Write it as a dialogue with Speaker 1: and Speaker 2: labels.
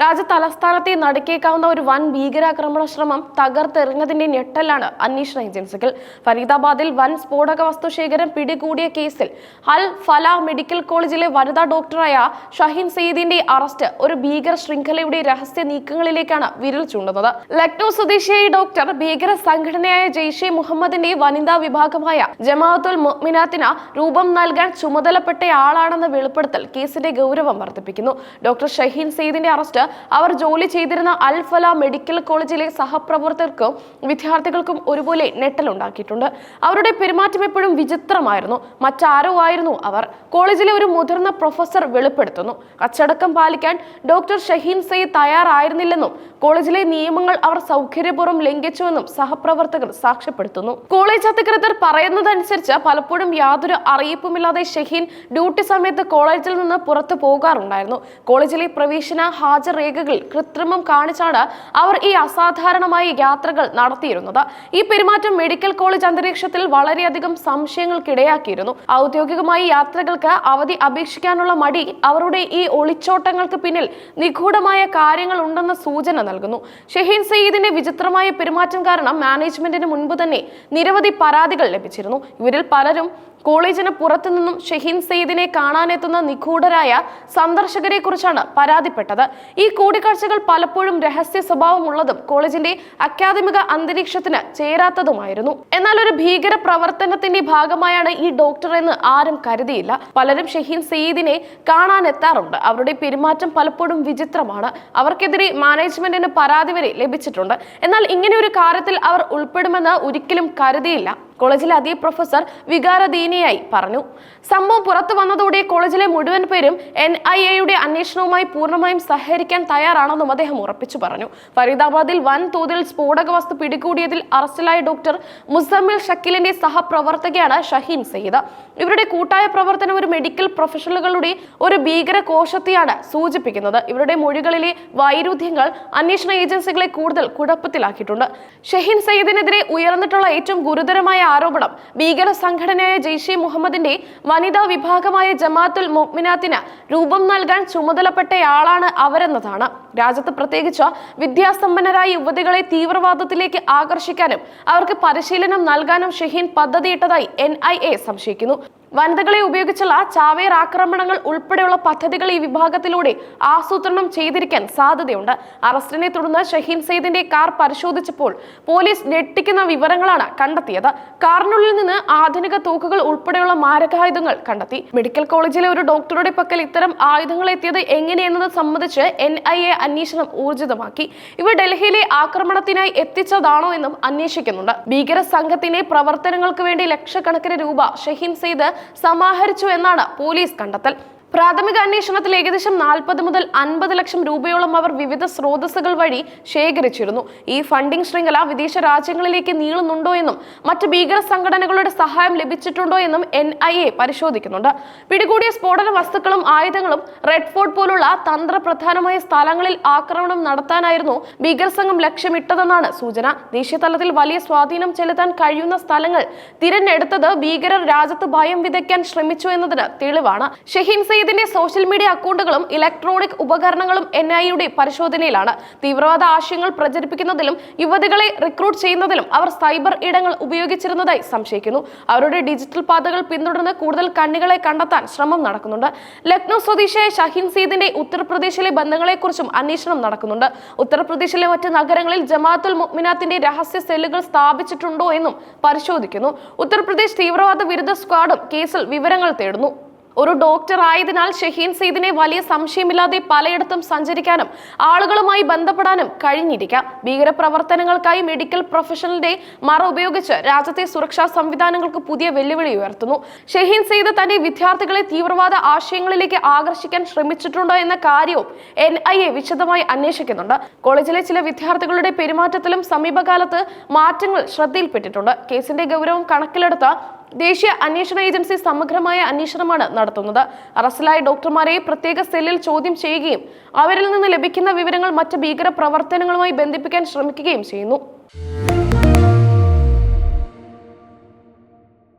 Speaker 1: രാജ്യ തലസ്ഥാനത്തെ നടുക്കേക്കാവുന്ന ഒരു വൻ ഭീകരാക്രമണ ശ്രമം തകർത്തെറിഞ്ഞതിന്റെ ഞെട്ടലാണ് അന്വേഷണ ഏജൻസികൾ. ഫരീദാബാദിൽ വൻ സ്ഫോടക വസ്തു ശേഖരം പിടികൂടിയ കേസിൽ അൽ ഫല മെഡിക്കൽ കോളേജിലെ വനിതാ ഡോക്ടറായ ഷഹീൻ സയ്യിദിന്റെ അറസ്റ്റ് ഒരു ഭീകര ശൃംഖലയുടെ രഹസ്യ നീക്കങ്ങളിലേക്കാണ് വിരൽ ചൂണ്ടുന്നത്. ലക്നൌ സ്വദേശിയായ ഡോക്ടർ ഭീകര സംഘടനയായ ജെയ്ഷെ മുഹമ്മദിന്റെ വനിതാ വിഭാഗമായ ജമാഅത്തുൽ മുഅ്മിനാത്തിന് രൂപം നൽകാൻ ചുമതലപ്പെട്ട ആളാണെന്ന വെളിപ്പെടുത്തൽ കേസിന്റെ ഗൗരവം വർദ്ധിപ്പിക്കുന്നു. ഡോക്ടർ ഷഹീൻ സെയ്ദിന്റെ അറസ്റ്റ് അവർ ജോലി ചെയ്തിരുന്ന അൽഫല മെഡിക്കൽ കോളേജിലെ സഹപ്രവർത്തകർക്കും വിദ്യാർത്ഥികൾക്കും ഒരുപോലെ ഞെട്ടലുണ്ടാക്കിയിട്ടുണ്ട് അവരുടെ പെരുമാറ്റം എപ്പോഴും വിചിത്രമായിരുന്നു. മറ്റാരോ ആയിരുന്നു അവർ. കോളേജിലെ ഒരു മുതിർന്ന പ്രൊഫസർ വെളിപ്പെടുത്തുന്നു. അച്ചടക്കം പാലിക്കാൻ ഡോക്ടർ ഷഹീൻ സയ്യിദ് തയ്യാറായിരുന്നില്ലെന്നും കോളേജിലെ നിയമങ്ങൾ അവർ സൗകര്യപൂർവം ലംഘിച്ചുവെന്നും സഹപ്രവർത്തകർ സാക്ഷ്യപ്പെടുത്തുന്നു. കോളേജ് അധികൃതർ പറയുന്നതനുസരിച്ച് പലപ്പോഴും യാതൊരു അറിയിപ്പുമില്ലാതെ ഷഹീൻ ഡ്യൂട്ടി സമയത്ത് കോളേജിൽ നിന്ന് പുറത്തു പോകാറുണ്ടായിരുന്നു. കോളേജിലെ പ്രവേശന ഹാജർ രേഖകളിൽ കൃത്രിമം കാണിച്ചാണ് അവർ ഈ അസാധാരണമായ യാത്രകൾ നടത്തിയിരുന്നത്. ഈ പെരുമാറ്റം മെഡിക്കൽ കോളേജ് അന്തരീക്ഷത്തിൽ വളരെയധികം സംശയങ്ങൾക്കിടയാക്കിയിരുന്നു. ഔദ്യോഗികമായി യാത്രകൾക്ക് അവധി അപേക്ഷിക്കാനുള്ള മടി അവരുടെ ഈ ഒളിച്ചോട്ടങ്ങൾക്ക് പിന്നിൽ നിഗൂഢമായ കാര്യങ്ങൾ ഉണ്ടെന്ന സൂചന നൽകുന്നു. ഷഹീൻ സയ്യിദിന്റെ വിചിത്രമായ പെരുമാറ്റം കാരണം മാനേജ്മെന്റിന് മുൻപ് തന്നെ നിരവധി പരാതികൾ ലഭിച്ചിരുന്നു. ഇവരിൽ പലരും കോളേജിന് പുറത്തുനിന്നും ഷഹീൻ സെയ്ദിനെ കാണാനെത്തുന്ന നിഗൂഢരായ സന്ദർശകരെ കുറിച്ചാണ് പരാതിപ്പെട്ടത്. ഈ കൂടിക്കാഴ്ചകൾ പലപ്പോഴും രഹസ്യ സ്വഭാവമുള്ളതും കോളേജിന്റെ അക്കാദമിക അന്തരീക്ഷത്തിന് ചേരാത്തതുമായിരുന്നു. എന്നാൽ ഒരു ഭീകര പ്രവർത്തനത്തിന്റെ ഭാഗമായാണ് ഈ ഡോക്ടർ എന്ന് ആരും കരുതിയില്ല. പലരും ഷഹീൻ സയ്യിദിനെ കാണാനെത്താറുണ്ട്. അവരുടെ പെരുമാറ്റം പലപ്പോഴും വിചിത്രമാണ്. അവർക്കെതിരെ മാനേജ്മെന്റിന് പരാതി വരെ ലഭിച്ചിട്ടുണ്ട്. എന്നാൽ ഇങ്ങനെ ഒരു കാര്യത്തിൽ അവർ ഉൾപ്പെടുമെന്ന് ഒരിക്കലും കരുതിയില്ല. കോളേജിലെ അതേ പ്രൊഫസർ വികാരദീനിയായി പറഞ്ഞു. സംഭവം പുറത്തു വന്നതോടെ കോളേജിലെ മുഴുവൻ പേരും എൻ ഐ എയുടെ അന്വേഷണവുമായി പൂർണമായും സഹകരിക്കാൻ തയ്യാറാണെന്നും അദ്ദേഹം ഉറപ്പിച്ചു പറഞ്ഞു. ഫരീദാബാദിൽ വൻ തോതിൽ സ്ഫോടക വസ്തു പിടികൂടിയതിൽ അറസ്റ്റിലായ ഡോക്ടർ മുസമ്മിൽ ഷക്കീലിന്റെ സഹപ്രവർത്തകയാണ് ഷഹീൻ സയ്യിദ്. ഇവരുടെ കൂട്ടായ പ്രവർത്തനം ഒരു മെഡിക്കൽ പ്രൊഫഷണലുകളുടെ ഒരു ഭീകര കോശത്തെയാണ് സൂചിപ്പിക്കുന്നത്. ഇവരുടെ മൊഴികളിലെ വൈരുദ്ധ്യങ്ങൾ അന്വേഷണ ഏജൻസികളെ കൂടുതൽ കുഴപ്പത്തിലാക്കിയിട്ടുണ്ട്. ഷഹീൻ സയ്യിദിനെതിരെ ഉയർന്നിട്ടുള്ള ഏറ്റവും ഗുരുതരമായ ആരോപണം. ഭീകര സംഘടനയായ ജെയ്ഷെ മുഹമ്മദിന്റെ വനിതാ വിഭാഗമായ ജമാഅത്തുൽ മൊഹ്മിനാത്തിന് രൂപം നൽകാൻ ചുമതലപ്പെട്ടയാളാണ് അവരെന്നതാണ്. രാജ്യത്ത് പ്രത്യേകിച്ച് വിദ്യാസമ്പന്നരായ യുവതികളെ തീവ്രവാദത്തിലേക്ക് ആകർഷിക്കാനും അവർക്ക് പരിശീലനം നൽകാനും ഷഹീൻ പദ്ധതിയിട്ടതായി എൻ സംശയിക്കുന്നു. വനിതകളെ ഉപയോഗിച്ചുള്ള ചാവേർ ആക്രമണങ്ങൾ ഉൾപ്പെടെയുള്ള പദ്ധതികൾ ഈ വിഭാഗത്തിലൂടെ ആസൂത്രണം ചെയ്തിരിക്കാൻ സാധ്യതയുണ്ട്. അറസ്റ്റിനെ തുടർന്ന് ഷഹീൻ സെയ്ദിന്റെ കാർ പരിശോധിച്ചപ്പോൾ പോലീസ് ഞെട്ടിക്കുന്ന വിവരങ്ങളാണ് കണ്ടെത്തിയത്. കാറിനുള്ളിൽ നിന്ന് ആധുനിക തോക്കുകൾ ഉൾപ്പെടെയുള്ള മാരകായുധങ്ങൾ കണ്ടെത്തി. മെഡിക്കൽ കോളേജിലെ ഒരു ഡോക്ടറുടെ പക്കൽ ഇത്തരം ആയുധങ്ങൾ എത്തിയത് എങ്ങനെയെന്നത് സംബന്ധിച്ച് എൻ ഐ എ അന്വേഷണം ഊർജിതമാക്കി. ഇവ ഡൽഹിയിലെ ആക്രമണത്തിനായി എത്തിച്ചതാണോ എന്നും അന്വേഷിക്കുന്നുണ്ട്. ഭീകര സംഘത്തിന്റെ പ്രവർത്തനങ്ങൾക്ക് വേണ്ടി ലക്ഷക്കണക്കിന് രൂപ ഷഹീൻ സെയ്ദ് സമാഹരിച്ചു എന്നാണ് പോലീസ് കണ്ടെത്തൽ. പ്രാഥമിക അന്വേഷണത്തിൽ ഏകദേശം നാൽപ്പത് മുതൽ അൻപത് ലക്ഷം രൂപയോളം അവർ വിവിധ സ്രോതസ്സുകൾ വഴി ശേഖരിച്ചിരുന്നു. ഈ ഫണ്ടിംഗ് ശൃംഖല വിദേശ രാജ്യങ്ങളിലേക്ക് നീളുന്നുണ്ടോ എന്നും മറ്റ് ഭീകര സംഘടനകളുടെ സഹായം ലഭിച്ചിട്ടുണ്ടോ എന്നും എൻ ഐ എ പരിശോധിക്കുന്നുണ്ട്. പിടികൂടിയ സ്ഫോടന വസ്തുക്കളും ആയുധങ്ങളും റെഡ് ഫോർട്ട് പോലുള്ള തന്ത്രപ്രധാനമായ സ്ഥലങ്ങളിൽ ആക്രമണം നടത്താനായിരുന്നു ഭീകര സംഘം ലക്ഷ്യമിട്ടതെന്നാണ് സൂചന. ദേശീയ തലത്തിൽ വലിയ സ്വാധീനം ചെലുത്താൻ കഴിയുന്ന സ്ഥലങ്ങൾ തിരഞ്ഞെടുത്തത് ഭീകരർ രാജ്യത്ത് ഭയം വിതയ്ക്കാൻ ശ്രമിച്ചു എന്നതിന് തെളിവാണ്. ഷഹീൻ സയ്യിദിന്റെ സോഷ്യൽ മീഡിയ അക്കൗണ്ടുകളും ഇലക്ട്രോണിക് ഉപകരണങ്ങളും എൻ ഐ യുടെ പരിശോധനയിലാണ്. തീവ്രവാദ ആശയങ്ങൾ പ്രചരിപ്പിക്കുന്നതിലും യുവതികളെ റിക്രൂട്ട് ചെയ്യുന്നതിലും അവർ സൈബർ ഇടങ്ങൾ ഉപയോഗിച്ചിരുന്നതായി സംശയിക്കുന്നു. അവരുടെ ഡിജിറ്റൽ പാതകൾ പിന്തുടർന്ന് കൂടുതൽ കണ്ണികളെ കണ്ടെത്താൻ ശ്രമം നടക്കുന്നുണ്ട്. ലക്നൗ സ്വദേശിയായ ഷഹീൻ സീദിന്റെ ഉത്തർപ്രദേശിലെ ബന്ധങ്ങളെക്കുറിച്ചും അന്വേഷണം നടക്കുന്നുണ്ട്. ഉത്തർപ്രദേശിലെ മറ്റ് നഗരങ്ങളിൽ ജമാഅത്തുൽ മുഅ്മിനാത്തിന്റെ രഹസ്യ സെല്ലുകൾ സ്ഥാപിച്ചിട്ടുണ്ടോ എന്നും പരിശോധിക്കുന്നു. ഉത്തർപ്രദേശ് തീവ്രവാദ വിരുദ്ധ സ്ക്വാഡും കേസിൽ വിവരങ്ങൾ തേടുന്നു. ഒരു ഡോക്ടർ ആയതിനാൽ ഷഹീൻ സെയ്ദിനെ വലിയ സംശയമില്ലാതെ പലയിടത്തും സഞ്ചരിക്കാനും ആളുകളുമായി ബന്ധപ്പെടാനും കഴിഞ്ഞിരിക്കാം. ഭീകരപ്രവർത്തനങ്ങൾക്കായി മെഡിക്കൽ പ്രൊഫഷണലിന്റെ മറ ഉപയോഗിച്ച് രാജ്യത്തെ സുരക്ഷാ സംവിധാനങ്ങൾക്ക് പുതിയ വെല്ലുവിളി ഉയർത്തുന്നു. ഷഹീൻ സെയ്ദ് തന്റെ വിദ്യാർത്ഥികളെ തീവ്രവാദ ആശയങ്ങളിലേക്ക് ആകർഷിക്കാൻ ശ്രമിച്ചിട്ടുണ്ടോ എന്ന കാര്യവും എൻ ഐ എ വിശദമായി അന്വേഷിക്കുന്നുണ്ട്. കോളേജിലെ ചില വിദ്യാർത്ഥികളുടെ പെരുമാറ്റത്തിലും സമീപകാലത്ത് മാറ്റങ്ങൾ ശ്രദ്ധയിൽപ്പെട്ടിട്ടുണ്ട്. കേസിന്റെ ഗൗരവം കണക്കിലെടുത്ത് ദേശീയ അന്വേഷണ ഏജൻസി സമഗ്രമായ അന്വേഷണമാണ് നടത്തുന്നത്. അറസ്റ്റിലായ ഡോക്ടർമാരെ പ്രത്യേക സെല്ലിൽ ചോദ്യം ചെയ്യുകയും അവരിൽ നിന്ന് ലഭിക്കുന്ന വിവരങ്ങൾ മറ്റ് ഭീകര പ്രവർത്തനങ്ങളുമായി ബന്ധിപ്പിക്കാൻ ശ്രമിക്കുകയും ചെയ്യുന്നു.